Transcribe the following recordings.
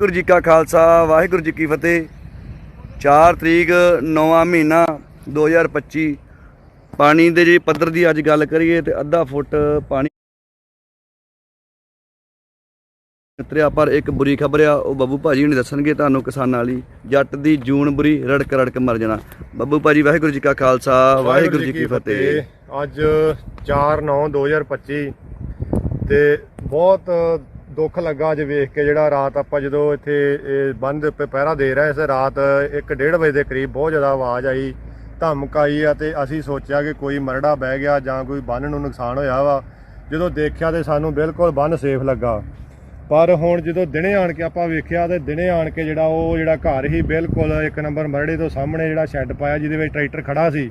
ਵਾਹਿਗੁਰੂ ਜੀ ਕਾ ਖਾਲਸਾ, ਵਾਹਿਗੁਰੂ ਜੀ ਕੀ ਫਤਿਹ। 4 ਤਰੀਕ 9ਵਾਂ ਮਹੀਨਾ 2025 ਪਾਣੀ ਦੇ ਜੇ ਪੱਧਰ ਦੀ ਅੱਜ ਗੱਲ ਕਰੀਏ ਤੇ ਅੱਧਾ ਫੁੱਟ ਪਾਣੀ ਉਤਰਿਆ, ਪਰ ਇੱਕ ਬੁਰੀ ਖਬਰ ਆ, ਉਹ ਬੱਬੂ ਭਾਜੀ ਨੇ ਦੱਸਣਗੇ ਤੁਹਾਨੂੰ ਕਿਸਾਨਾਂ ਵਾਲੀ ਜੱਟ ਦੀ ਜੂਨ ਬੁਰੀ, ਰੜਕ ਰੜਕ ਮਰ ਜਾਣਾ। ਬੱਬੂ ਭਾਜੀ, ਵਾਹਿਗੁਰੂ ਜੀ ਕਾ ਖਾਲਸਾ, ਵਾਹਿਗੁਰੂ ਜੀ ਕੀ ਫਤਿਹ। ਅੱਜ 4/9/2025 ਤੇ ਬਹੁਤ ਦੁੱਖ ਲੱਗਾ ਅੱਜ ਵੇਖ ਕੇ ਜਿਹੜਾ ਰਾਤ ਆਪਾਂ ਜਦੋਂ ਇੱਥੇ, ਇਹ ਬੰਦ ਪਹਿਰਾ ਦੇ ਰਹੇ ਸੀ, ਰਾਤ 1:30 ਵਜੇ ਦੇ ਕਰੀਬ ਬਹੁਤ ਜ਼ਿਆਦਾ ਆਵਾਜ਼ ਆਈ, ਧਮਕ ਆਈ ਆ ਤੇ ਅਸੀਂ ਸੋਚਿਆ ਕਿ ਕੋਈ ਮਰੜਾ ਬਹਿ ਗਿਆ ਜਾਂ ਕੋਈ ਬੰਨ ਨੂੰ ਨੁਕਸਾਨ ਹੋਇਆ ਵਾ। ਜਦੋਂ ਦੇਖਿਆ ਤੇ ਸਾਨੂੰ ਬਿਲਕੁਲ ਬੰਨ ਸੇਫ ਲੱਗਾ। ਪਰ ਹੁਣ ਜਦੋਂ ਦਿਨੇ ਆਣ ਕੇ ਆਪਾਂ ਵੇਖਿਆ ਤੇ ਦਿਨੇ ਆਣ ਕੇ ਜਿਹੜਾ ਉਹ ਜਿਹੜਾ ਘਰ ਹੀ ਬਿਲਕੁਲ ਇੱਕ ਨੰਬਰ ਮਰੜੇ ਤੋਂ ਸਾਹਮਣੇ ਜਿਹੜਾ ਸ਼ੈੱਡ ਪਾਇਆ ਜਿਹਦੇ ਵਿੱਚ ਟਰੈਕਟਰ ਖੜਾ ਸੀ,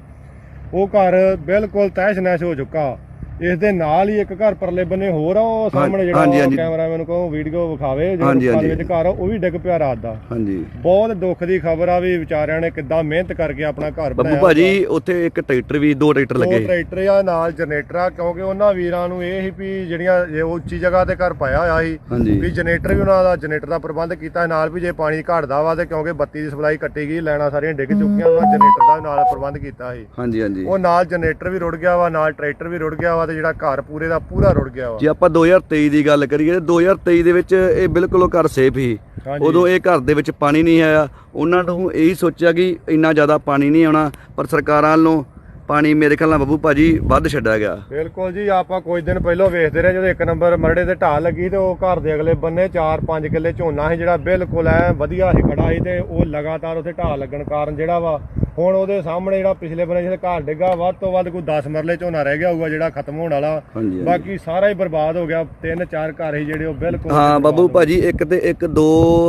ਉਹ ਘਰ ਬਿਲਕੁਲ ਤਹਿਸ਼ ਨਹਿਸ਼ ਹੋ ਚੁੱਕਾ। ਇਸ ਦੇ ਨਾਲ ਹੀ ਇੱਕ ਘਰ ਪਰਲੇ ਬੰਨੇ ਹੋਰ ਆ ਉਹ ਸਾਹਮਣੇ ਜਿਹੜਾ। ਕੈਮਰਾਮੈਨ ਕਹੋ ਵੀਡੀਓ ਵਿਖਾਵੇ ਜਿਹੜਾ ਹਾਂਜੀ। ਵਿੱਚ ਘਰ ਆ, ਉਹ ਵੀ ਡਿੱਗ ਪਿਆ ਰਾਤ ਦਾ। ਹਾਂਜੀ। ਬਹੁਤ ਦੁੱਖ ਦੀ ਖਬਰ ਆ ਵੀ ਵਿਚਾਰਿਆਂ ਨੇ ਕਿੱਦਾਂ ਮਿਹਨਤ ਕਰਕੇ ਆਪਣਾ ਘਰ ਬੱਬੂ ਬਣਾਇਆ ਭਾਜੀ ਉੱਥੇ ਇੱਕ ਟਰੈਕਟਰ ਵੀ ਦੋ ਟਰੈਕਟਰ ਦੋ ਲੱਗੇ ਟਰੈਕਟਰ ਆ ਨਾਲ ਜਨਰੇਟਰ ਆ ਕਿਉਂਕਿ ਉਹਨਾਂ ਵੀਰਾਂ ਨੂੰ ਇਹ ਸੀ ਵੀ ਜਿਹੜੀਆਂ ਇਹ ਉੱਚੀ ਜਗ੍ਹਾ ਤੇ ਘਰ ਪਾਇਆ ਹੋਇਆ ਸੀ ਵੀ ਜਨਰੇਟਰ ਵੀ ਉਹਨਾਂ ਦਾ ਜਨਰੇਟਰ ਦਾ ਪ੍ਰਬੰਧ ਕੀਤਾ ਨਾਲ ਵੀ ਜੇ ਪਾਣੀ ਘਟਦਾ ਵਾ ਤੇ ਕਿਉਂਕਿ ਬੱਤੀ ਦੀ ਸਪਲਾਈ ਕੱਟੀ ਗਈ ਲੈਣਾ ਸਾਰੀਆਂ ਡਿੱਗ ਚੁੱਕੀਆਂ ਵਾ ਜਨਰੇਟਰ ਦਾ ਨਾਲ ਪ੍ਰਬੰਧ ਕੀਤਾ ਸੀ। ਹਾਂਜੀ ਹਾਂਜੀ। ਉਹ ਨਾਲ ਜਨਰੇਟਰ ਵੀ ਰੁੜ ਗਿਆ ਵਾ ਨਾਲ ਟਰੈਕਟਰ ਵੀ ਰੁੜ ਗਿਆ ਵਾ ਤੇ ਜਿਹੜਾ ਘਰ ਪੂਰੇ ਦਾ ਪੂਰਾ ਰੁੜ ਗਿਆ ਵਾ। ਜੇ ਆਪਾਂ 2023 ਦੀ ਗੱਲ ਕਰੀਏ ਤੇ 2023 ਦੇ ਵਿੱਚ ਇਹ ਬਿਲਕੁਲ ਉਹ ਘਰ ਸੇਫ ਹੀ ਹਾਂਜੀ। ਉਦੋਂ ਇਹ ਘਰ ਦੇ ਵਿੱਚ ਪਾਣੀ ਨਹੀਂ ਆਇਆ। ਉਹਨਾਂ ਨੂੰ ਇਹੀ ਸੋਚਿਆ ਕਿ ਇੰਨਾ ਜ਼ਿਆਦਾ ਪਾਣੀ ਨਹੀਂ ਆਉਣਾ ਪਰ ਸਰਕਾਰਾਂ ਵੱਲੋਂ ਪਾਣੀ ਮੇਰੇ ਖਿਆਲ ਨਾਲ ਬੱਬੂ ਭਾਜੀ ਵੱਧ ਛੱਡਿਆ ਗਿਆ। ਬਿਲਕੁਲ ਜੀ ਆਪਾਂ ਕੁਝ ਦਿਨ ਪਹਿਲਾਂ ਵੇਖਦੇ ਰਹੇ ਜਦੋਂ ਇੱਕ ਨੰਬਰ ਮਰੜੇ ਤੇ ਢਾਹ ਲੱਗੀ ਤੇ ਉਹ ਘਰ ਦੇ ਅਗਲੇ ਬੰਨੇ 4-5 ਕਿੱਲੇ ਝੋਨਾ ਸੀ ਜਿਹੜਾ ਬਿਲਕੁਲ ਐ ਵਧੀਆ ਸੀ ਖੜਾ ਸੀ ਤੇ ਉਹ ਲਗਾਤਾਰ ਉੱਥੇ ਢਾਹ ਲੱਗਣ ਕਾਰਨ ਜਿਹੜਾ ਵਾ ਹੁਣ ਉਹਦੇ ਸਾਹਮਣੇ ਜਿਹੜਾ ਪਿਛਲੇ ਬੰਨੇ ਜਿਹੜਾ ਘਰ ਡਿੱਗਾ ਵੱਧ ਤੋਂ ਵੱਧ ਕੋਈ 10 ਮਰਲੇ ਝੋਨਾ ਰਹਿ ਗਿਆ ਹੋਊਗਾ ਜਿਹੜਾ ਖਤਮ ਹੋਣ ਵਾਲਾ। ਹਾਂਜੀ, ਹਾਂਜੀ। ਬਾਕੀ ਸਾਰਾ ਹੀ ਬਰਬਾਦ ਹੋ ਗਿਆ ਤਿੰਨ ਚਾਰ ਘਰ ਸੀ ਜਿਹੜੇ ਉਹ ਬਿਲਕੁਲ ਹਾਂ ਬੱਬੂ ਭਾਜੀ ਇੱਕ ਤੇ ਇੱਕ ਦੋ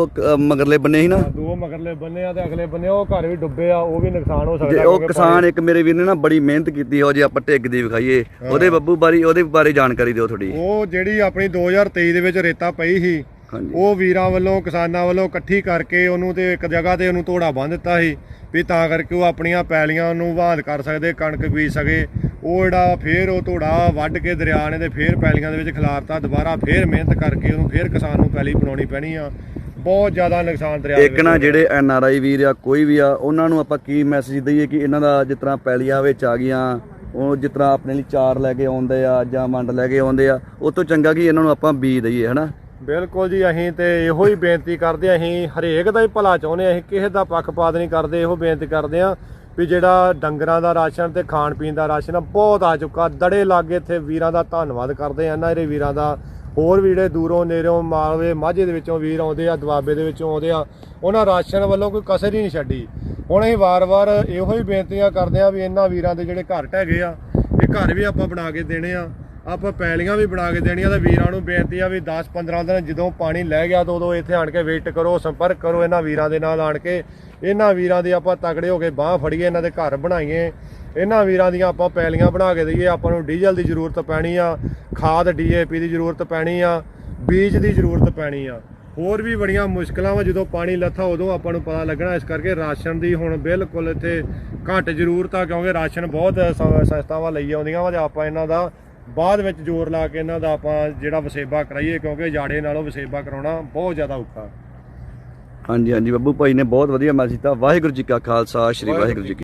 ਅ, ਮਗਰਲੇ ਬੰਨੇ ਸੀ ਨਾ। ਦੋ ਮਗਰਲੇ ਬੰਨੇ ਆ ਤੇ ਅਗਲੇ ਬੰਨੇ ਉਹ ਘਰ ਵੀ ਡੁੱਬੇ ਆ ਉਹ ਵੀ ਨੁਕਸਾਨ ਹੋ ਸਕਦਾ ਜੇ ਉਹ ਕਿਉਂਕਿ ਕਿਸਾਨ ਇੱਕ ਮੇਰੇ ਵੀਰ ਨੇ ਨਾ ਬੜੀ ਮਿਹਨਤ ਕੀਤੀ ਉਹ ਜੇ ਆਪਾਂ ਢਿੱਗ ਦੀ ਵਿਖਾਈਏ ਉਹਦੇ ਬੱਬੂ ਬਾਰੀ ਉਹਦੇ ਬਾਰੇ ਜਾਣਕਾਰੀ ਦਿਓ ਥੋੜੀ ਉਹ ਜਿਹੜੀ ਆਪਣੀ 2023 ਦੇ ਵਿੱਚ ਰੇਤਾ ਪਈ ਸੀ ਉਹ ਵੀਰਾਂ ਵੱਲੋਂ ਕਿਸਾਨਾਂ ਵੱਲੋਂ ਇਕੱਠੀ ਕਰਕੇ ਉਹਨੂੰ ਤੇ ਇੱਕ ਜਗ੍ਹਾ ਤੇ ਉਹਨੂੰ ਤੋੜਾ ਬੰਨ ਦਿੱਤਾ ਸੀ ਵੀ ਤਾਂ ਕਰਕੇ ਉਹ ਆਪਣੀਆਂ ਪੈਲੀਆਂ ਨੂੰ ਵਾਹਨ ਕਰ ਸਕਦੇ ਕਣਕ ਬੀਜ ਸਕੇ। ਉਹ ਜਿਹੜਾ ਫੇਰ ਉਹ ਤੋੜਾ ਵੱਢ ਕੇ ਦਰਿਆ ਨੇ ਤੇ ਫੇਰ ਪੈਲੀਆਂ ਦੇ ਵਿੱਚ ਖਿਲਾਰਤਾ ਦੁਬਾਰਾ ਫੇਰ ਮਿਹਨਤ ਕਰਕੇ ਉਹਨੂੰ ਫੇਰ ਕਿਸਾਨ ਨੂੰ ਪੈਲੀ ਬਣਾਉਣੀ ਪੈਣੀ ਆ। ਬਹੁਤ ਜ਼ਿਆਦਾ ਨੁਕਸਾਨ ਦਰਿਆ ਇੱਕ ਨਾ ਜਿਹੜੇ ਐਨ ਆਰ ਆਈ ਵੀਰ ਆ ਕੋਈ ਵੀ ਆ ਉਹਨਾਂ ਨੂੰ ਆਪਾਂ ਕੀ ਮੈਸੇਜ ਦਈਏ ਕਿ ਇਹਨਾਂ ਦਾ ਜਿਸ ਤਰ੍ਹਾਂ ਪੈਲੀਆਂ ਵਿੱਚ ਆ ਗਈਆਂ ਉਹ ਜਿਸ ਤਰ੍ਹਾਂ ਆਪਣੇ ਲਈ ਚਾਰ ਲੈ ਕੇ ਆਉਂਦੇ ਆ ਜਾਂ ਮੰਡ ਲੈ ਕੇ ਆਉਂਦੇ ਆ ਉਹ ਤੋਂ ਚੰਗਾ ਕਿ ਇਹਨਾਂ ਨੂੰ ਆਪਾਂ ਬੀਜ ਦਈਏ ਹਨਾ? ਬਿਲਕੁਲ ਜੀ ਅਸੀਂ ਤੇ ਇਹੋ ਹੀ ਬੇਨਤੀ ਕਰਦੇ ਹਾਂ, ਅਸੀਂ ਹਰੇਕ ਦਾ ਹੀ ਭਲਾ ਚਾਹੁੰਦੇ ਹਾਂ, ਅਸੀਂ ਕਿਸੇ ਦਾ ਪੱਖਪਾਤ ਨਹੀਂ ਕਰਦੇ ਇਹੋ ਬੇਨਤੀ ਕਰਦੇ ਆ ਵੀ ਜਿਹੜਾ ਡੰਗਰਾਂ ਦਾ ਰਾਸ਼ਨ ਤੇ ਖਾਣ ਪੀਣ ਦਾ ਰਾਸ਼ਨ ਆ ਬਹੁਤ ਆ ਚੁੱਕਾ ਦੜੇ ਲਾਗੇ ਇੱਥੇ ਵੀਰਾਂ ਦਾ ਧੰਨਵਾਦ ਕਰਦੇ ਆ ਇਹਨਾਂ ਦੇ ਵੀਰਾਂ ਦਾ ਹੋਰ ਵੀ ਜਿਹੜੇ ਦੂਰੋਂ ਨੇੜੋਂ ਮਾਲਵੇ ਮਾਝੇ ਦੇ ਵਿੱਚੋਂ ਵੀਰ ਆਉਂਦੇ ਆ ਦੁਆਬੇ ਦੇ ਵਿੱਚੋਂ ਆਉਂਦੇ ਆ ਉਹਨਾਂ ਰਾਸ਼ਨ ਵੱਲੋਂ ਕੋਈ ਕਸਰ ਹੀ ਨਹੀਂ ਛੱਡੀ। ਹੁਣ ਅਸੀਂ ਵਾਰ-ਵਾਰ ਇਹੋ ਹੀ ਬੇਨਤੀਆਂ ਕਰਦੇ ਆ ਵੀ ਇਹਨਾਂ ਵੀਰਾਂ ਦੇ ਜਿਹੜੇ ਘਰ ਢਹਿ ਆ ਇਹ ਘਰ ਵੀ ਆਪਾਂ ਬਣਾ ਕੇ ਦੇਣੇ ਆ ਆਪਾਂ ਪੈਲੀਆਂ ਵੀ ਬਣਾ ਕੇ ਦੇਣੀਆਂ ਤਾਂ ਵੀਰਾਂ ਨੂੰ ਬੇਨਤੀ ਆ ਵੀ 10-15 ਦਿਨ ਜਦੋਂ ਪਾਣੀ ਲੈ ਗਿਆ ਤਾਂ ਉਦੋਂ ਇੱਥੇ ਆਣ ਕੇ ਵੇਟ ਕਰੋ, ਸੰਪਰਕ ਕਰੋ ਇਹਨਾਂ ਵੀਰਾਂ ਦੇ ਨਾਲ ਆਣ ਕੇ। ਇਹਨਾਂ ਵੀਰਾਂ ਦੀ ਆਪਾਂ ਤਕੜੇ ਹੋ ਕੇ ਬਾਹ ਫੜੀਏ, ਇਹਨਾਂ ਦੇ ਘਰ ਬਣਾਈਏ। ਇਹਨਾਂ ਵੀਰਾਂ ਦੀਆਂ ਆਪਾਂ ਪੈਲੀਆਂ ਬਣਾ ਕੇ ਦਈਏ। ਆਪਾਂ ਨੂੰ ਡੀਜ਼ਲ ਦੀ ਜ਼ਰੂਰਤ ਪੈਣੀ ਆ, ਖਾਦ ਡੀਏਪੀ ਦੀ ਜ਼ਰੂਰਤ ਪੈਣੀ ਆ, ਬੀਜ ਦੀ ਜ਼ਰੂਰਤ ਪੈਣੀ ਆ। ਹੋਰ ਵੀ ਬੜੀਆਂ ਮੁਸ਼ਕਲਾਂ ਵਾ, ਜਦੋਂ ਪਾਣੀ ਲੱਥਾ ਉਦੋਂ ਆਪਾਂ ਨੂੰ ਪਤਾ ਲੱਗਣਾ। ਇਸ ਕਰਕੇ ਰਾਸ਼ਨ ਦੀ ਹੁਣ ਬਿਲਕੁਲ ਇੱਥੇ ਘੱਟ ਜ਼ਰੂਰਤ ਆ, ਕਿਉਂਕਿ ਰਾਸ਼ਨ ਬਹੁਤ ਸੰਸਥਾਵਾਂ ਲਈ ਆਉਂਦੀਆਂ ਵਾ ਤੇ ਆਪਾਂ ਇਹਨਾਂ ਦਾ ਬਾਅਦ ਵਿੱਚ ਜ਼ੋਰ ਲਾ ਕੇ ਇਹਨਾਂ ਦਾ ਆਪਾਂ ਜਿਹੜਾ ਵਸੇਬਾ ਕਰਾਈਏ, ਕਿਉਂਕਿ ਜਾੜੇ ਨਾਲੋਂ ਵਸੇਬਾ ਕਰਾਉਣਾ ਬਹੁਤ ਜ਼ਿਆਦਾ ਔਖਾ। ਹਾਂਜੀ ਹਾਂਜੀ, ਬੱਬੂ ਭਾਈ ਨੇ ਬਹੁਤ ਵਧੀਆ ਮੈਸੇਜ ਦਿੱਤਾ। ਵਾਹਿਗੁਰੂ ਜੀ ਕਾ ਖਾਲਸਾ, ਸ੍ਰੀ ਵਾਹਿਗੁਰੂ ਜੀ ਕੀ